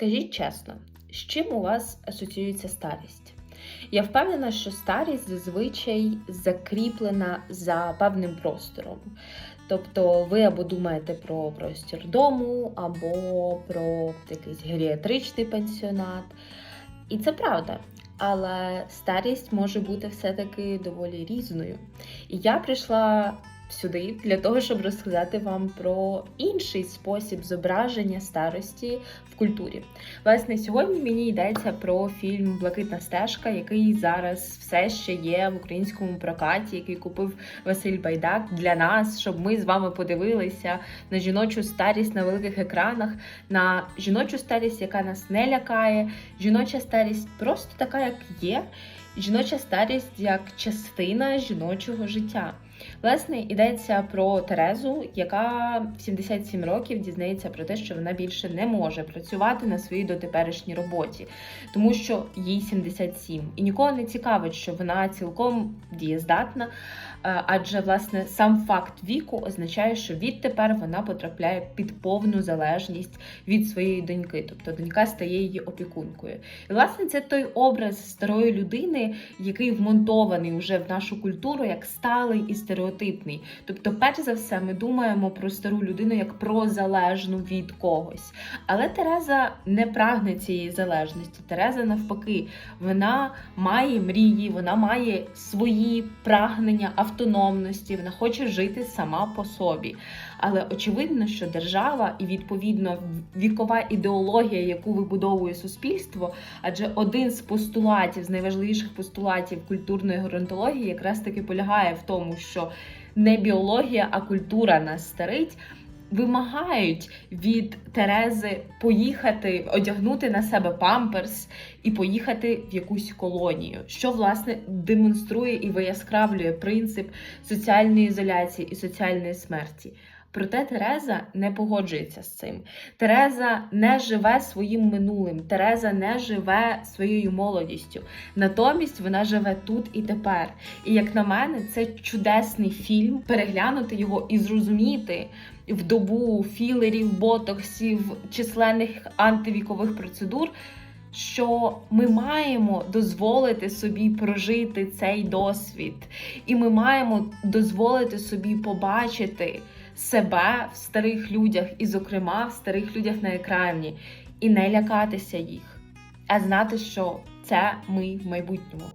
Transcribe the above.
Скажіть чесно, з чим у вас асоціюється старість? Я впевнена, що старість зазвичай закріплена за певним простором. Тобто ви або думаєте про простір дому, або про якийсь геріатричний пенсіонат. І це правда. Але старість може бути все-таки доволі різною. І я прийшла сюди для того, щоб розказати вам про інший спосіб зображення старості в культурі. Власне, сьогодні мені йдеться про фільм Блакитна стежка, який зараз все ще є в українському прокаті, який купив Василь Байдак для нас, щоб ми з вами подивилися на жіночу старість на великих екранах, на жіночу старість, яка нас не лякає, жіноча старість просто така, як є. Жіноча старість як частина жіночого життя. Власне, йдеться про Терезу, яка в 77 років дізнається про те, що вона більше не може працювати на своїй дотеперішній роботі, тому що їй 77. І нікого не цікавить, що вона цілком дієздатна, е, адже власне сам факт віку означає, що відтепер вона потрапляє під повну залежність від своєї доньки, тобто донька стає її опікункою. І власне це той образ старої людини, який вмонтований вже в нашу культуру як сталий і стереотипний. Тобто, перш за все, ми думаємо про стару людину як про залежну від когось. Але Тереза не прагне цієї залежності. Тереза, навпаки, вона має мрії, вона має свої прагнення автономності, вона хоче жити сама по собі. Але очевидно, що держава і відповідно вікова ідеологія, яку вибудовує суспільство, адже один з постулатів, з найважливіших постулатів культурної геронтології, якраз таки полягає в тому, що не біологія, а культура нас старить. Вимагають від Терези поїхати, одягнути на себе памперс і поїхати в якусь колонію, що власне демонструє і вияскравлює принцип соціальної ізоляції і соціальної смерті. Проте Тереза не погоджується з цим. Тереза не живе своїм минулим, Тереза не живе своєю молодістю. Натомість вона живе тут і тепер. І як на мене, це чудесний фільм. Переглянути його і зрозуміти в добу філерів, ботоксів, численних антивікових процедур. Що ми маємо дозволити собі прожити цей досвід, і ми маємо дозволити собі побачити себе в старих людях, і, зокрема, в старих людях на екрані, і не лякатися їх, а знати, що це ми в майбутньому.